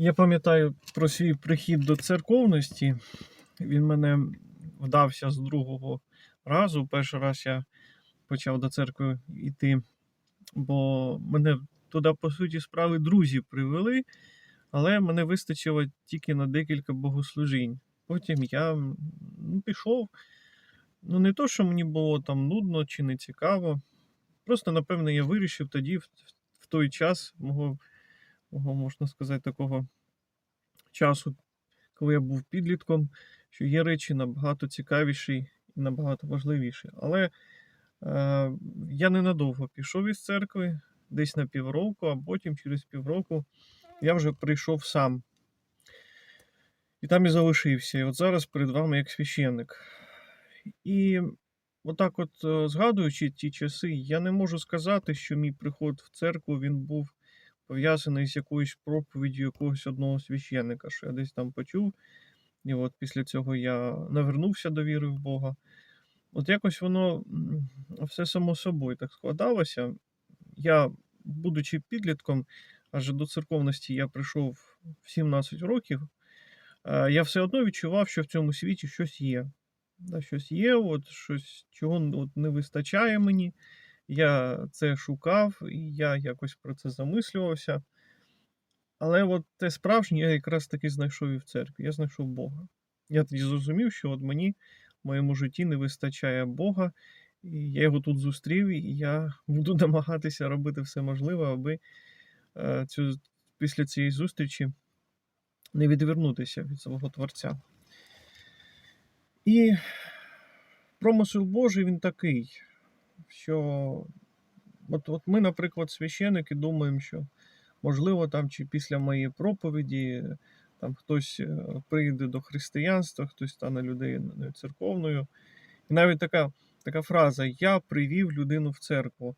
Я пам'ятаю про свій прихід до церковності. Він мене вдався з другого разу. Перший раз я почав до церкви йти, бо мене туди, по суті, справи друзі привели, але мене вистачило тільки на декілька богослужінь. Потім я ну, пішов. Ну, не то, що мені було там нудно чи не цікаво. Просто, напевно, я вирішив тоді, в, той час мого, мого, можна сказати, такого часу, коли я був підлітком, що є речі набагато цікавіші і набагато важливіші. Але е, я ненадовго пішов із церкви, десь на півроку, а потім через півроку я вже прийшов сам. І там і залишився. І от зараз перед вами як священник. І отак, от е, згадуючи ті часи, я не можу сказати, що мій приход в церкву він був пов'язаний з якоюсь проповіддю якогось одного священника, що я десь там почув. І от після цього я навернувся до віри в Бога. От якось воно все само собою так складалося. Я, будучи підлітком, аж до церковності я прийшов в 17 років, я все одно відчував, що в цьому світі щось є. Щось є, от щось, чого от не вистачає мені. Я це шукав, і я якось про це замислювався. Але от те справжнє я якраз таки знайшов і в церкві. Я знайшов Бога. Я тоді зрозумів, що от мені в моєму житті не вистачає Бога, і я його тут зустрів, і я буду намагатися робити все можливе, аби е, цю, після цієї зустрічі не відвернутися від свого Творця. І промисел Божий він такий, що от, от ми, наприклад, священики, думаємо, що можливо, там чи після моєї проповіді там хтось е, прийде до християнства, хтось стане людиною церковною. І навіть така, така фраза Я привів людину в церкву.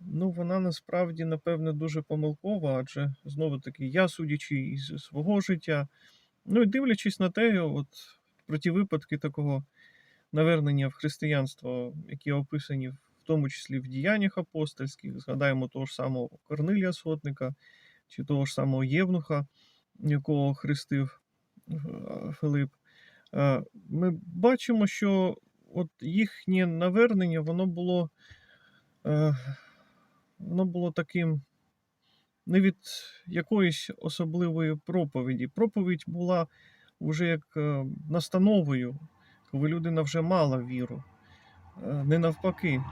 Ну, вона насправді, напевне, дуже помилкова, адже знову таки, я, судячи із свого життя, ну і дивлячись на те, от про ті випадки такого навернення в християнство, які описані в тому числі в діяннях апостольських, згадаємо того ж самого Корнилія Сотника, чи того ж самого Євнуха, якого хрестив е, Филип, е, ми бачимо, що от їхнє навернення, воно було, е, воно було таким не від якоїсь особливої проповіді. Проповідь була вже як настановою, коли людина вже мала віру, не навпаки.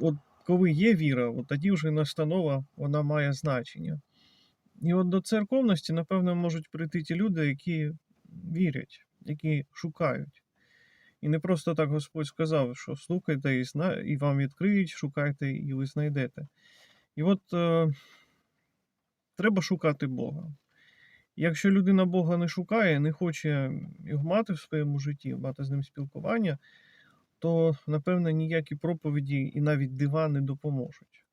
От коли є віра, от тоді вже настанова вона має значення. І от до церковності, напевно, можуть прийти ті люди, які вірять, які шукають. І не просто так Господь сказав, що слухайте і, зна... і вам відкриють, шукайте, і ви знайдете. І от е, треба шукати Бога. Якщо людина Бога не шукає, не хоче його мати в своєму житті, мати з ним спілкування, то, напевно, ніякі проповіді і навіть дива не допоможуть.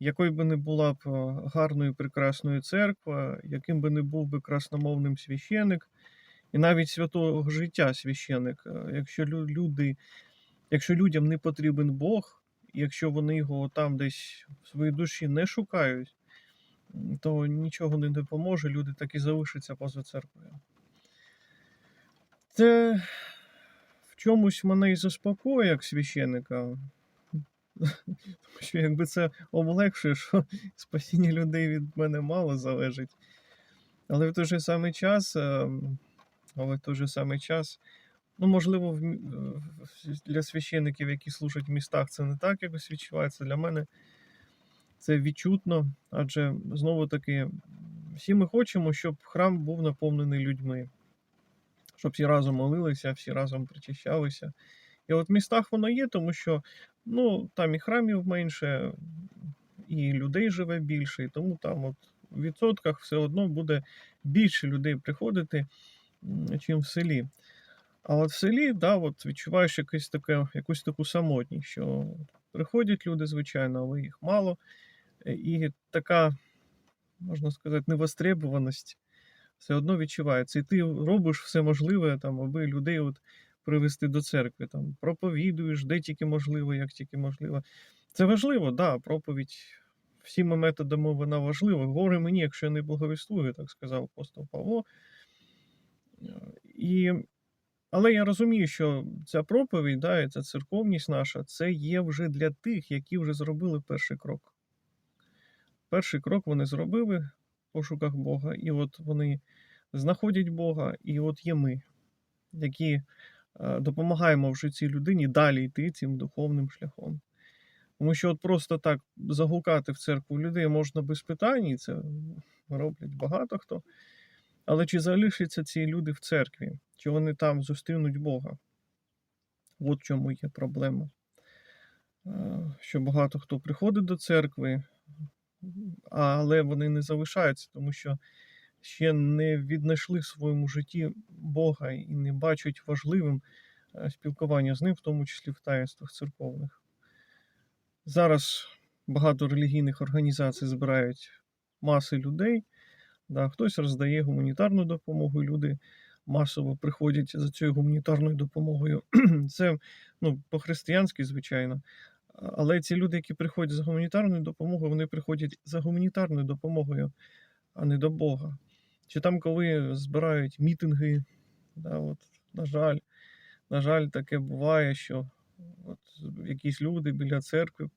Якою би не була б е, гарною прекрасною церква, яким би не був би красномовним священик, і навіть святого життя священик, е, якщо люди, якщо людям не потрібен Бог, якщо вони його там десь в своїй душі не шукають, то нічого не допоможе, люди так і залишаться поза церквою. Це в чомусь мене і заспокоює як священика. Тому що якби це облегшує, що спасіння людей від мене мало залежить. Але в той же самий час, ем, але в той же самий час, ну, можливо, в- для священиків, які служать в містах, це не так якось відчувається. Для мене це відчутно, адже знову таки, всі ми хочемо, щоб храм був наповнений людьми, щоб всі разом молилися, всі разом причащалися. І от в містах воно є, тому що ну, там і храмів менше, і людей живе більше, і тому там от в відсотках все одно буде більше людей приходити, чим в селі. А от в селі, да, от відчуваєш якесь таке, якусь таку самотність, що приходять люди, звичайно, але їх мало. І така, можна сказати, невостребуваність все одно відчувається. І ти робиш все можливе, там, аби людей от привести до церкви, там, проповідуєш, де тільки можливо, як тільки можливо. Це важливо, да, проповідь всіми методами вона важлива. Горе мені, якщо я не благовістую, так сказав апостол Павло. І, але я розумію, що ця проповідь, да, і ця церковність наша, це є вже для тих, які вже зробили перший крок. Перший крок вони зробили в пошуках Бога, і от вони знаходять Бога, і от є ми, які е, допомагаємо вже цій людині далі йти цим духовним шляхом. Тому що от просто так загукати в церкву людей можна без питань, і це роблять багато хто. Але чи залишаться ці люди в церкві, чи вони там зустрінуть Бога? От чому є проблема. Е, Що багато хто приходить до церкви, але вони не залишаються, тому що ще не віднайшли в своєму житті Бога і не бачать важливим е, спілкування з ним, в тому числі в таїнствах церковних. Зараз багато релігійних організацій збирають маси людей. Да, хтось роздає гуманітарну допомогу, люди масово приходять за цією гуманітарною допомогою. Це ну, по-християнськи, звичайно. Але ці люди, які приходять за гуманітарною допомогою, вони приходять за гуманітарною допомогою, а не до Бога. Чи там, коли збирають мітинги, да, от, на жаль, на жаль, таке буває, що от, якісь люди біля церкви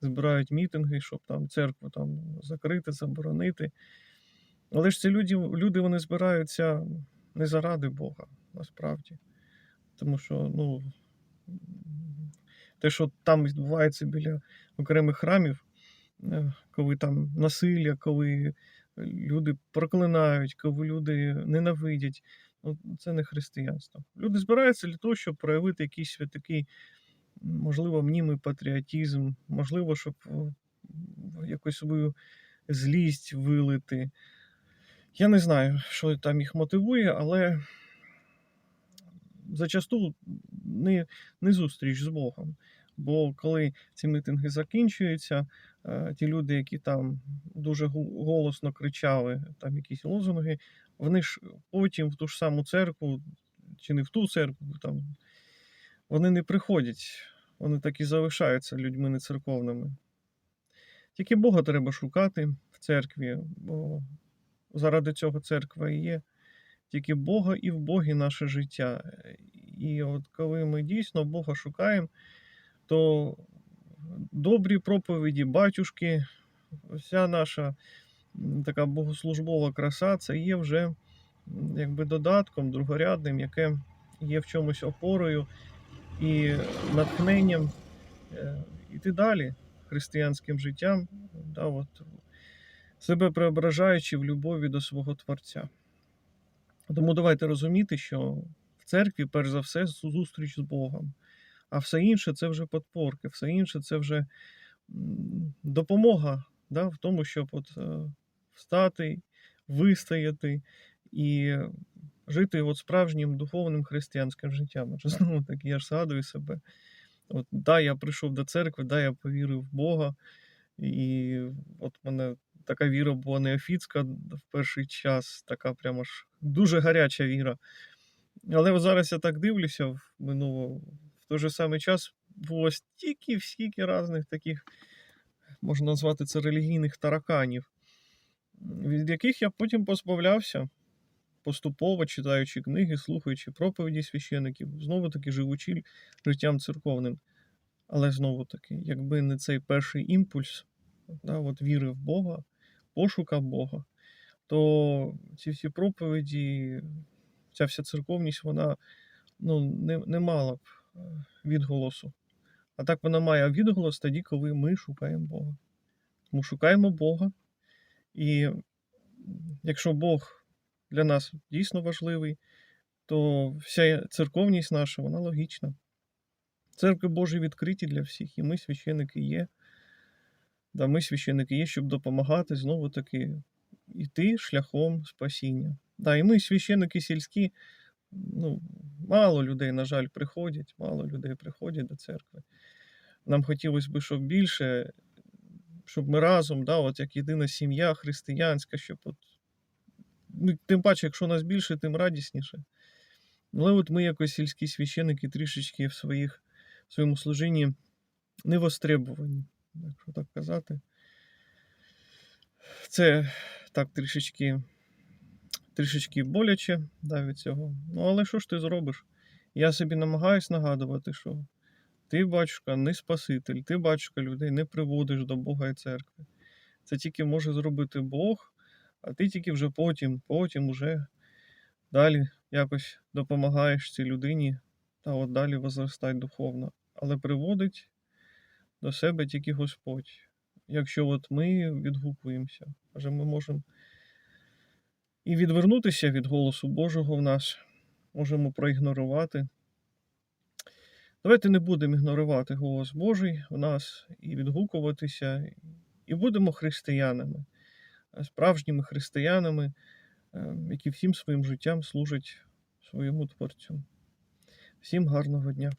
збирають мітинги, щоб там церкву там, закрити, заборонити. Але ж ці люди, люди вони збираються не заради Бога, насправді. Тому що, ну, те, що там відбувається біля окремих храмів, е, коли там насилля, коли люди проклинають, коли люди ненавидять, ну, це не християнство. Люди збираються для того, щоб проявити якийсь такий, можливо, мнімий патріотизм, можливо, щоб о, якусь свою злість вилити. Я не знаю, що там їх мотивує, але зачасту не, не зустріч з Богом. Бо коли ці мітинги закінчуються, е, ті люди, які там дуже голосно кричали, там якісь лозунги, вони ж потім в ту ж саму церкву, чи не в ту церкву, там, вони не приходять, вони так і залишаються людьми нецерковними. Тільки Бога треба шукати в церкві, бо заради цього церква і є. Тільки Бога і в Богі наше життя. І от коли ми дійсно Бога шукаємо, то добрі проповіді, батюшки, вся наша така богослужбова краса, це є вже якби додатком другорядним, яке є в чомусь опорою і натхненням е, іти далі християнським життям, да, от, себе преображаючи в любові до свого Творця. Тому давайте розуміти, що в церкві, перш за все, зустріч з Богом, а все інше це вже подпорки, все інше це вже допомога да, в тому, щоб от, е, встати, вистояти і жити от справжнім духовним християнським життям. Адже знову таки, я ж згадую себе. От, да, я прийшов до церкви, да, я повірив в Бога, і от мене така віра була неофітська в перший час, така прямо ж дуже гаряча віра. Але от зараз я так дивлюся в минуло, в той же самий час було стільки, стільки різних таких, можна назвати це релігійних тараканів, від яких я потім позбавлявся, поступово читаючи книги, слухаючи проповіді священиків, знову таки живучи життям церковним. Але знову таки, якби не цей перший імпульс да, от віри в Бога, пошука Бога, то ці всі проповіді, ця вся церковність, вона ну, не, не мала б е, відголосу. А так вона має відголос тоді, коли ми шукаємо Бога. Тому шукаємо Бога. І якщо Бог для нас дійсно важливий, то вся церковність наша, вона логічна. Церкви Божі відкриті для всіх, і ми священики є. Да, ми священики є, щоб допомагати знову таки йти шляхом спасіння. Да, і ми, священики сільські, ну, мало людей, на жаль, приходять, мало людей приходять до церкви. Нам хотілося б, щоб більше, щоб ми разом, да, от як єдина сім'я християнська, щоб от, ну, тим паче, якщо нас більше, тим радісніше. Але от ми, якось сільські священики, трішечки в своїх, в своєму служінні не востребовані, якщо так казати. Це так трішечки, трішечки боляче да, від цього. Ну, але що ж ти зробиш? Я собі намагаюсь нагадувати, що ти, батюшка, не Спаситель, ти, батюшка, людей не приводиш до Бога і церкви. Це тільки може зробити Бог, а ти тільки вже потім, потім уже далі якось допомагаєш цій людині та от далі возростать духовно. Але приводить до себе тільки Господь. Якщо от ми відгукуємося, адже ми можемо і відвернутися від голосу Божого в нас, можемо проігнорувати. Давайте не будемо ігнорувати голос Божий в нас і відгукуватися, і будемо християнами, справжніми християнами, е, які всім своїм життям служать своєму Творцю. Всім гарного дня!